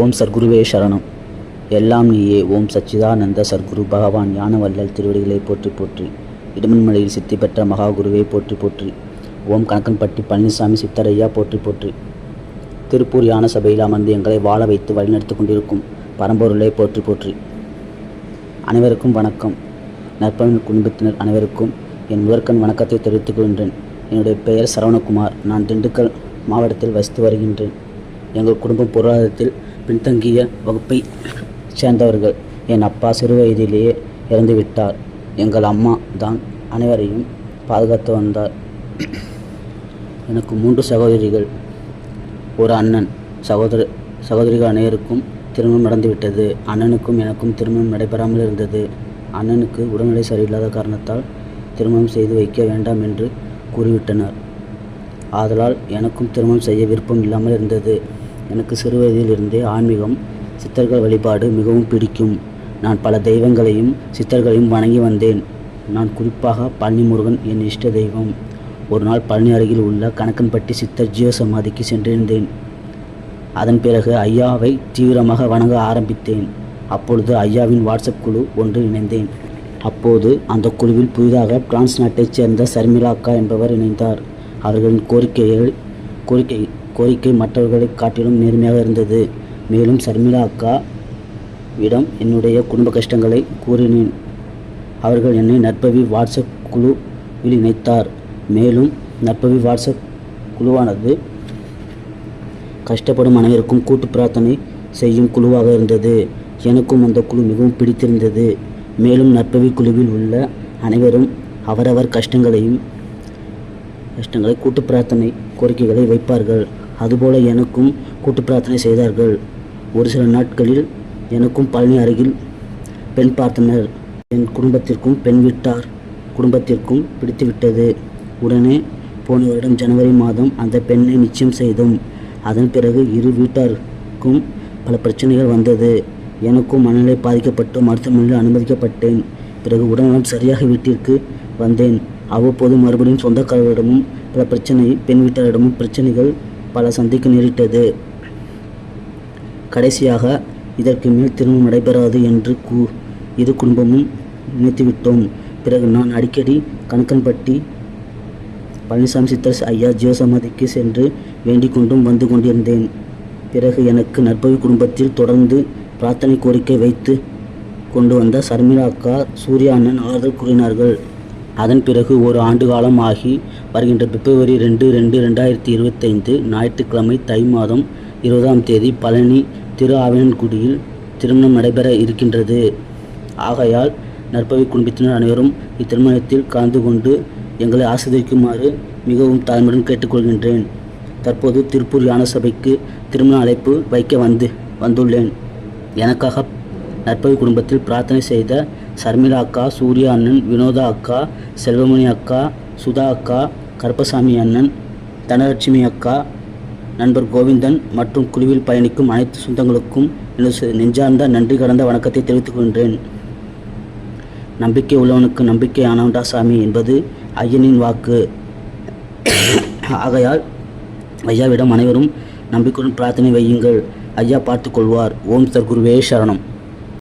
ஓம் சர்க்குருவே சரணம். எல்லாம் நீயே ஓம் சச்சிதானந்த சர்க்குரு பகவான் ஞானவல்லல் திருவடிகளை போற்றி போற்றி இடுமன்மலையில் சித்தி பெற்ற மகாகுருவே போற்றி போற்றி ஓம் கணக்கன்பட்டி பழனிசாமி சித்தரையா போற்றி போற்றி. திருப்பூர் யான சபையில் அமர்ந்து எங்களை வாழ வைத்து வழிநடத்தி கொண்டிருக்கும் பரம்பொருளை போற்றி போற்றி. அனைவருக்கும் வணக்கம். நற்பமிழ் குடும்பத்தினர் அனைவருக்கும் என் முதற்கண் வணக்கத்தை தெரிவித்துக் கொள்கின்றேன். என்னுடைய பெயர் சரவணகுமார். நான் திண்டுக்கல் மாவட்டத்தில் வசித்து வருகின்றேன். எங்கள் குடும்பம் பொருளாதாரத்தில் பின்தங்கிய வகுப்பை சேர்ந்தவர்கள். என் அப்பா சிறு வயதிலேயே இறந்து விட்டார் எங்கள் அம்மா தான் அனைவரையும் பாதுகாத்து வந்தார். எனக்கு மூன்று சகோதரிகள். ஒரு அண்ணன். சகோதர சகோதரிகள் அனைவருக்கும் திருமணம் நடந்துவிட்டது. அண்ணனுக்கும் எனக்கும் திருமணம் நடைபெறாமல் இருந்தது. அண்ணனுக்கு உடல்நிலை சரியில்லாத காரணத்தால் திருமணம் செய்து வைக்க வேண்டாம் என்று கூறிவிட்டனர். ஆதலால் எனக்கும் திருமணம் செய்ய விருப்பம் இல்லாமல் இருந்தது. எனக்கு சிறுவயதிலிருந்தே ஆன்மீகம் சித்தர்கள் வழிபாடு மிகவும் பிடிக்கும். நான் பல தெய்வங்களையும் சித்தர்களையும் வணங்கி வந்தேன். நான் குறிப்பாக பழனி முருகன் என் இஷ்ட தெய்வம். ஒரு நாள் பழனி அருகில் உள்ள கணக்கன்பட்டி சித்தர் ஜீவ சமாதிக்கு சென்றிருந்தேன். அதன் பிறகு ஐயாவை தீவிரமாக வணங்க ஆரம்பித்தேன். அப்பொழுது ஐயாவின் வாட்ஸ்அப் குழு ஒன்று இணைந்தேன். அப்போது அந்த குழுவில் புதிதாக பிரான்ஸ் நாட்டைச் சேர்ந்த சர்மிளா அக்கா என்பவர் இணைந்தார். அவர்களின் கோரிக்கைகள் கோரிக்கை கோரிக்கை மற்றவர்களை காட்டிலும் நேர்மையாக இருந்தது. மேலும் சர்மிளா அக்கா இடம் என்னுடைய குடும்ப கஷ்டங்களை கூறினேன். அவர்கள் என்னை நற்பவி வாட்ஸ்அப் குழுவில் இணைத்தார். மேலும் நற்பவி வாட்ஸ்அப் குழுவானது கஷ்டப்படும் அனைவருக்கும் கூட்டு பிரார்த்தனை செய்யும் குழுவாக இருந்தது. எனக்கும் அந்த குழு மிகவும் பிடித்திருந்தது. மேலும் நற்பவி குழுவில் உள்ள அனைவரும் அவரவர் கஷ்டங்களையும் கஷ்டங்களை கூட்டு பிரார்த்தனை கோரிக்கைகளை வைப்பார்கள். அதுபோல எனக்கும் கூட்டு பிரார்த்தனை செய்தார்கள். ஒரு சில நாட்களில் எனக்கும் பழனி அருகில் பெண் பார்த்தனர். என் குடும்பத்திற்கும் பெண் வீட்டார் குடும்பத்திற்கும் பிடித்துவிட்டது. உடனே போன வருடம் ஜனவரி மாதம் அந்த பெண்ணை நிச்சயம் செய்தோம். அதன் பிறகு இரு வீட்டாருக்கும் பல பிரச்சனைகள் வந்தது. எனக்கும் மனநிலை பாதிக்கப்பட்டு மருத்துவமனையில் அனுமதிக்கப்பட்டேன். பிறகு உடல்நலம் சரியாக வீட்டிற்கு வந்தேன். அவ்வப்போது மறுபடியும் சொந்தக்காரரிடமும் பல பிரச்சனை பெண் வீட்டாரிடமும் பிரச்சனைகள் பல சந்திக்க நேரிட்டது. கடைசியாக இதற்கு மேல் திருமணம் நடைபெறாது என்று கூ இரு குடும்பமும் நினைத்துவிட்டோம். பிறகு நான் அடிக்கடி கணக்கன்பட்டி பழனிசாமி சித்தர் ஐயா ஜீவசமாதிக்கு சென்று வேண்டிக் கொண்டும் வந்து கொண்டிருந்தேன். பிறகு எனக்கு நற்பவி குடும்பத்தில் தொடர்ந்து பிரார்த்தனை கோரிக்கை வைத்து கொண்டு வந்த சர்மிளா அக்கா சூர்யா அண்ணன் ஆறுதல் கூறினார்கள். அதன் பிறகு ஒரு ஆண்டு காலம் ஆகி வருகின்ற பிப்ரவரி ரெண்டு ரெண்டு ரெண்டாயிரத்தி இருபத்தைந்து ஞாயிற்றுக்கிழமை தை மாதம் இருபதாம் தேதி பழனி திரு ஆவினன்குடியில் திருமணம் நடைபெற இருக்கின்றது. ஆகையால் நற்பவி குடும்பத்தினர் அனைவரும் இத்திருமணத்தில் கலந்து கொண்டு எங்களை ஆசிர்வதிக்குமாறு மிகவும் தாழ்மையுடன் கேட்டுக்கொள்கின்றேன். தற்போது திருப்பூர் யான சபைக்கு திருமண அழைப்பு வைக்க வந்து வந்துள்ளேன். எனக்காக நற்பவி குடும்பத்தில் பிரார்த்தனை செய்த சர்மிளா அக்கா சூர்யா அண்ணன் வினோதா அக்கா செல்வமணி அக்கா சுதா அக்கா கருப்பசாமி அண்ணன் தனலட்சுமி அக்கா நண்பர் கோவிந்தன் மற்றும் குழுவில் பயணிக்கும் அனைத்து சொந்தங்களுக்கும் எனது நெஞ்சார்ந்த நன்றி கடந்த வணக்கத்தை தெரிவித்துக் கொள்கின்றேன். நம்பிக்கை உள்ளவனுக்கு நம்பிக்கை ஆனவன்டா சாமி என்பது ஐயனின் வாக்கு. ஆகையால் ஐயாவிடம் அனைவரும் நம்பிக்கையுடன் பிரார்த்தனை வையுங்கள். ஐயா பார்த்துக் கொள்வார். ஓம் சர்க்குருவே சரணம்.